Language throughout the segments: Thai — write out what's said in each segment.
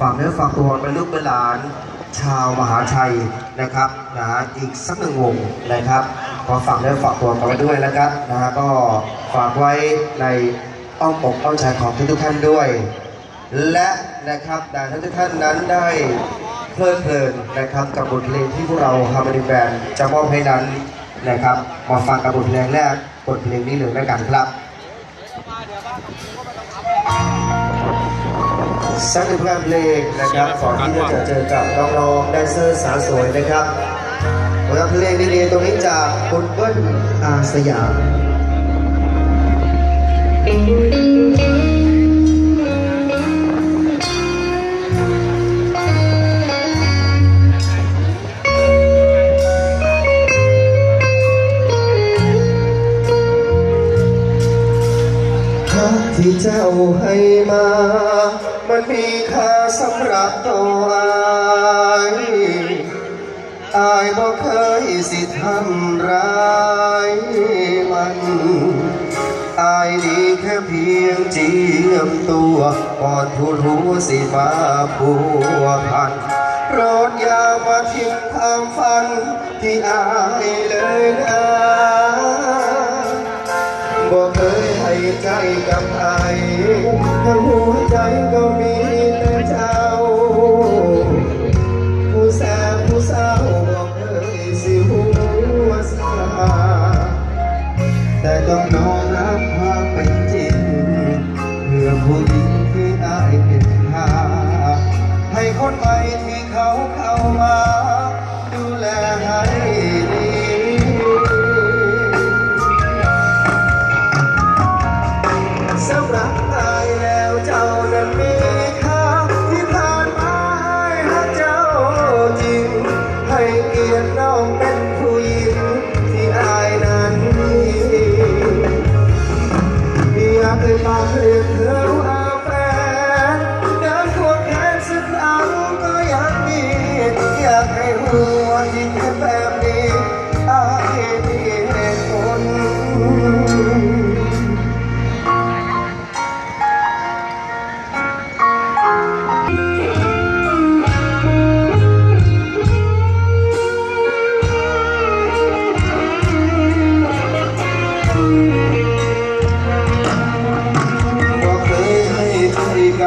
ฝากเนื้อฝากตัวเป็นลูกเป็นหลาน ชาวมหาชัยนะครับนะอีกสักหนึ่งวงนะครับขอฝากเนื้อฝากตัวกันไว้ด้วยนะครับนะฮะก็ฝากไว้ในอ้อมอกอ้อมใจของทุกท่านด้วย และนะครับแต่ทุกท่านนั้นได้เพลิดเพลินนะครับกับบทเพลงที่พวกเราฮาร์ม n นีแบนจะมอบให้นั้นนะครับมาฟังกับบทเพลงแรกบทเพลงนี้หนึ่งด้วยกันครับ สักหนึ่งงานเพลงนะครับก่อนที่จะเจอกับน้องๆแดนเซอร์สาวสวยนะครับผลงานเพลงดีๆตรงนี้จากคุณเบิ้ลอาสยาม มันมีค่าสำหรับตัวอายอายบ่เคยสิทำร้ายมันอายนี่แค่เพียงเจียมตัวก่อนผู้รู้สิมาผัวพันโปรดอย่ามาทิ้งความฝันที่อายเลยนะบอกเคยให้ใจกับใครทั้งหัวใจก็มี แต่ อ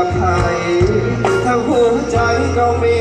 กับใครทั้งหัวใจก็มี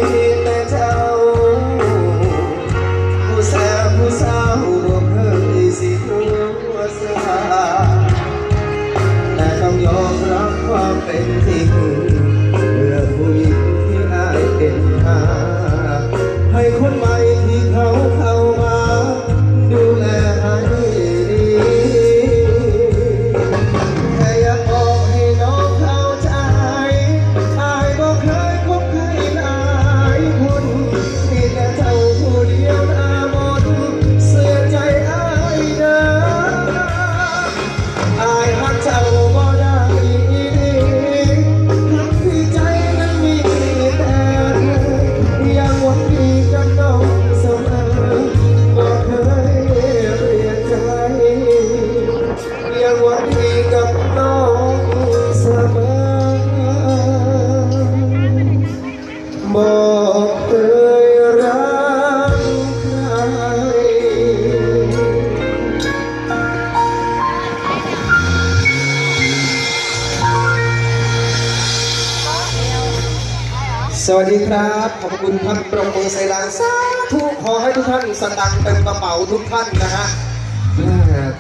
สวัสดีครับ ขอบคุณครับปรบมือใส่ดังสาธุขอให้ทุกท่านสตังค์เต็มกระเป๋าทุกท่านนะฮะ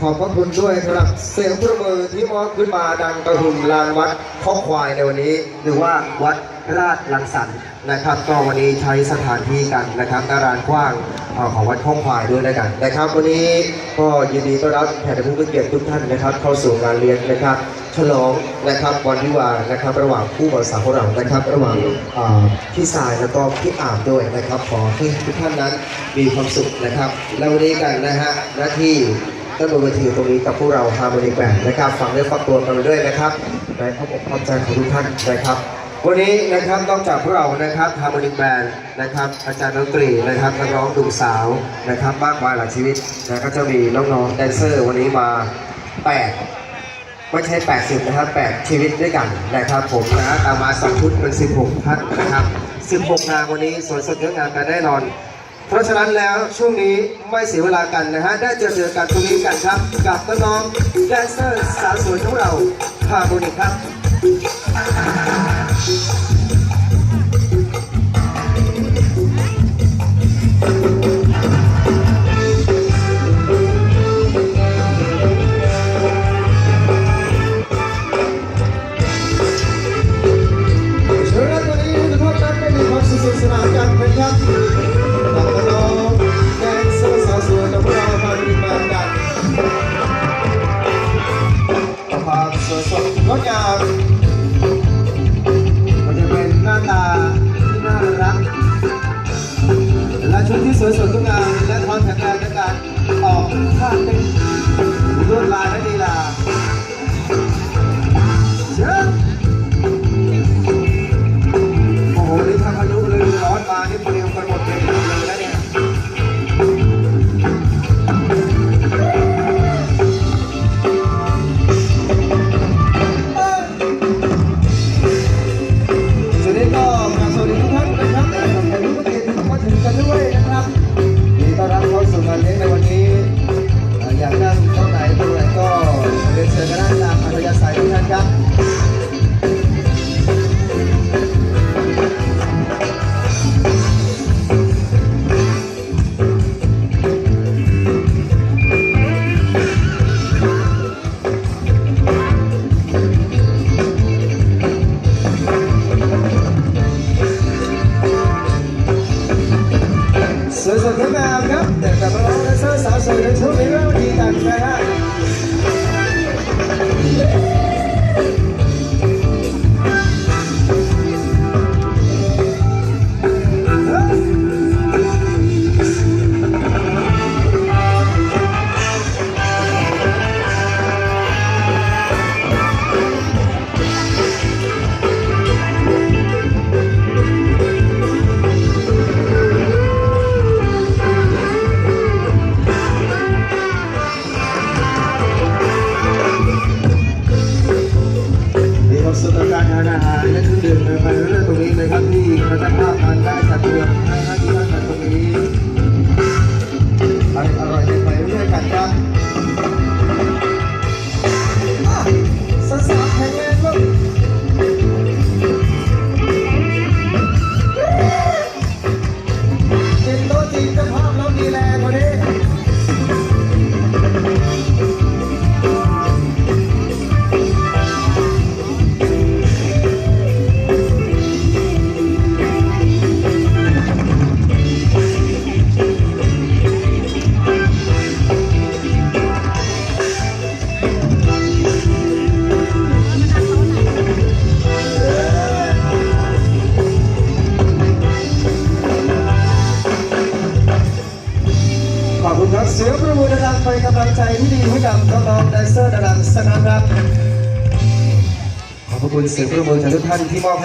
ขอบพระคุณด้วยครับเสียงประมือที่มอบขึ้นมาดังกระหึ่มลานวัดข้อควายในวันนี้ หรือว่าวัด ราชลังสรรค์นะครับ ก็วันนี้ใช้สถานที่กันนะครับณลานกว้างของวัดข้อควายด้วยแล้วกันนะครับ วันนี้ก็ยินดีต้อนรับแขกผู้เกียรติทุกท่านนะครับ เข้าสู่งานเลี้ยงนะครับฉลองนะครับวันวิวานะครับ ระหว่างคู่บ่าวสาวของเรานะครับ ระหว่างพี่สายแล้วก็พี่อาบด้วยนะครับขอให้ทุกท่านนั้นมีความสุขนะครับ แล้ววันนี้กันนะฮะหน้าที่ก็บนเวทีตรงนี้กับพวกเราฮาร์โมนีแบนนะครับฟังด้วยฟังตัวกันไปด้วยนะครับในพระอกความใจของทุกท่านนะครับ วันนี้นะครับนอกจากพวกเรานะครับฮาร์โมนีแบนนะครับอาจารย์ดนตรีนะครับนักร้องดุสาวนะครับมากมายหลายชีวิตนะก็จะมีน้องๆแดนเซอร์ วันนี้มาแปดไม่ใช่ 80 นะครับ 8 ชีวิตด้วยกันนะครับผมนะตามมาสองชุดเป็น 16ท่านนะครับ 16 งานวันนี้สวยสดเยอะงานกันแน่นอน เพราะฉะนั้นแล้วช่วงนี้ไม่เสียเวลากันนะฮะ ได้เจอเจอกันตรงนี้กันครับ กับน้องแดนเซอร์สาวสวยของเราฮาร์โมนิกครับ thank you มีความสุขกับการานอาหารและเครื่องดื่มไปเรื่อยๆตรงนี้เลยครับที่ประภาพมันได้จัดเตรียมให้ให้ทุกท่านตรงนี้ กำลังใจที่ดีให้กับน้องๆแดนเซอร์ดังสักครั้งครับ ขอบพระคุณเสียงประมือจากทุกท่านที่มอบให้